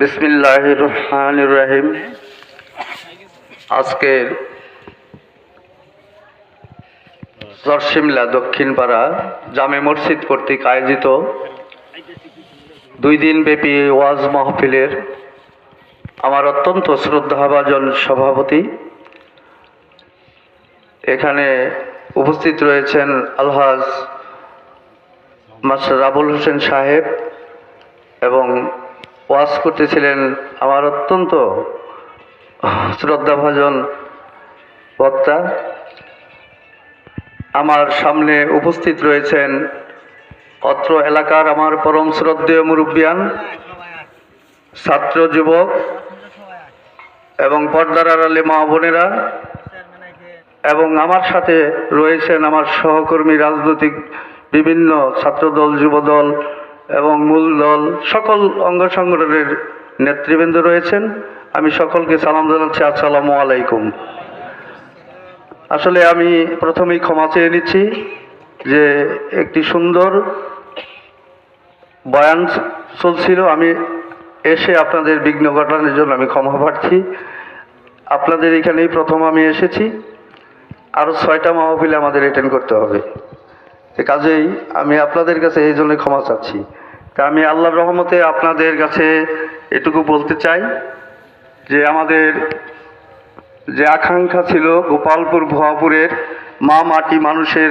বিসমিল্লাহ রহমান রাহিম আজকের জরসিমলা দক্ষিণ পাড়া জামে মসজিদ কর্তৃক আয়োজিত দুই দিন ব্যাপী ওয়াজ মাহফিলের আমার অত্যন্ত শ্রদ্ধাভাজন সভাপতি। এখানে উপস্থিত রয়েছেন আলহাজ মাস্টার আবুল হোসেন সাহেব এবং ওয়াজ করতেছিলেন আমার অত্যন্ত শ্রদ্ধাভাজন বক্তা। আমার সামনে উপস্থিত রয়েছেন অত্র এলাকার আমার পরম শ্রদ্ধেয় মুরব্বিয়ান, ছাত্র যুবক এবং পর্দার আড়ালে মা বোনেরা এবং আমার সাথে রয়েছেন আমার সহকর্মী রাজনৈতিক বিভিন্ন ছাত্রদল, যুবদল এবং মূল দল, সকল অঙ্গ সংগঠনের নেতৃবৃন্দ রয়েছেন। আমি সকলকে সালাম জানাচ্ছি। আসসালামু আলাইকুম। আসলে আমি প্রথমেই ক্ষমা চেয়ে নিচ্ছি যে একটি সুন্দর বয়ান চলছিল। আমি এসে আপনাদের বিঘ্ন ঘটানোর জন্য আমি ক্ষমা প্রার্থী। আপনাদের এখানেই প্রথম আমি এসেছি। আরও ছয়টা মাহফিলে আমাদের অ্যাটেন্ড করতে হবে। তো কাজেই আমি আপনাদের কাছে এই জন্য ক্ষমা চাচ্ছি। তা আমি আল্লাহর রহমতে আপনাদের কাছে এটুকু বলতে চাই যে আমাদের যে আকাঙ্ক্ষা ছিল গোপালপুর ভুয়াপুরের মা মাটি মানুষের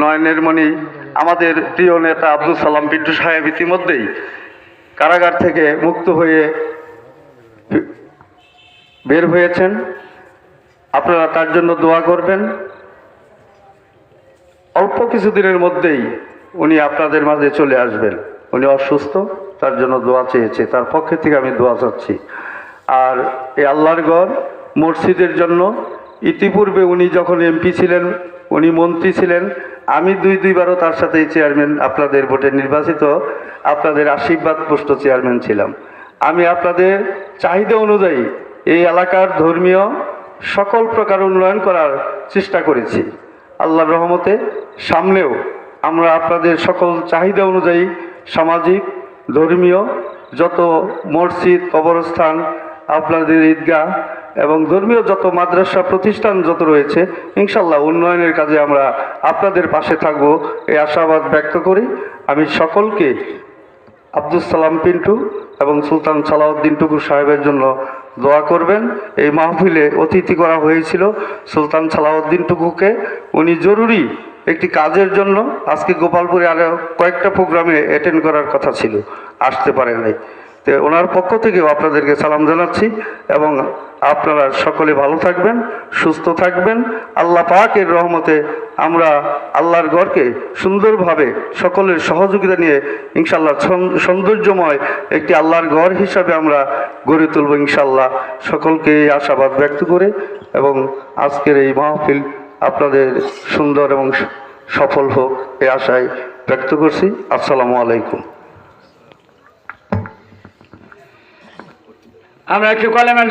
নয়নের মণি, আমাদের প্রিয় নেতা আব্দুল সালাম পিন্টু সাহেব ইতিমধ্যেই কারাগার থেকে মুক্ত হয়ে বের হয়েছেন। আপনারা তার জন্য দোয়া করবেন। অল্প কিছুদিনের মধ্যেই উনি আপনাদের মাঝে চলে আসবেন। উনি অসুস্থ, তার জন্য দোয়া চেয়েছে। তার পক্ষে থেকে আমি দোয়া চাচ্ছি। আর এই আল্লাহর গড় মসজিদের জন্য ইতিপূর্বে উনি যখন এমপি ছিলেন, উনি মন্ত্রী ছিলেন, আমি দুই দুইবারও তার সাথে চেয়ারম্যান, আপনাদের ভোটে নির্বাচিত, আপনাদের আশীর্বাদ পুষ্ট চেয়ারম্যান ছিলাম। আমি আপনাদের চাহিদা অনুযায়ী এই এলাকার ধর্মীয় সকল প্রকার উন্নয়ন করার চেষ্টা করেছি। আল্লাহর রহমতে সামনেও আমরা আপনাদের সকল চাহিদা অনুযায়ী সামাজিক, ধর্মীয় যত মসজিদ, কবরস্থান, আপনাদের ঈদগাহ এবং ধর্মীয় যত মাদ্রাসা প্রতিষ্ঠান যত রয়েছে ইনশাল্লাহ উন্নয়নের কাজে আমরা আপনাদের পাশে থাকব। এই আশাবাদ ব্যক্ত করি। আমি সকলকে আব্দুল সালাম পিন্টু এবং সুলতান সালাউদ্দিন টুকু সাহেবের জন্য দোয়া করবেন। এই মাহফিলে অতিথি করা হয়েছিল সুলতান সালাউদ্দিন টুকুকে উনি জরুরি একটি কাজের জন্য আজকে গোপালপুরে আরও কয়েকটা প্রোগ্রামে অ্যাটেন্ড করার কথা ছিল, আসতে পারে নাই। তো ওনার পক্ষ থেকেও আপনাদেরকে সালাম জানাচ্ছি এবং আপনারা সকলে ভালো থাকবেন, সুস্থ থাকবেন। আল্লাহ পাকের রহমতে আমরা আল্লাহর ঘরকে সুন্দরভাবে সকলের সহযোগিতা নিয়ে ইনশাল্লাহ সৌন্দর্যময় একটি আল্লাহর ঘর হিসাবে আমরা গড়ে তুলব ইনশাল্লাহ সকলকে এই আশাবাদ ব্যক্ত করে এবং আজকের এই মাহফিল আপনাদের সুন্দর এবং সফল হোক এই আশায় ব্যক্ত করছি। আসসালামু আলাইকুম। আমরা একটু কলেমের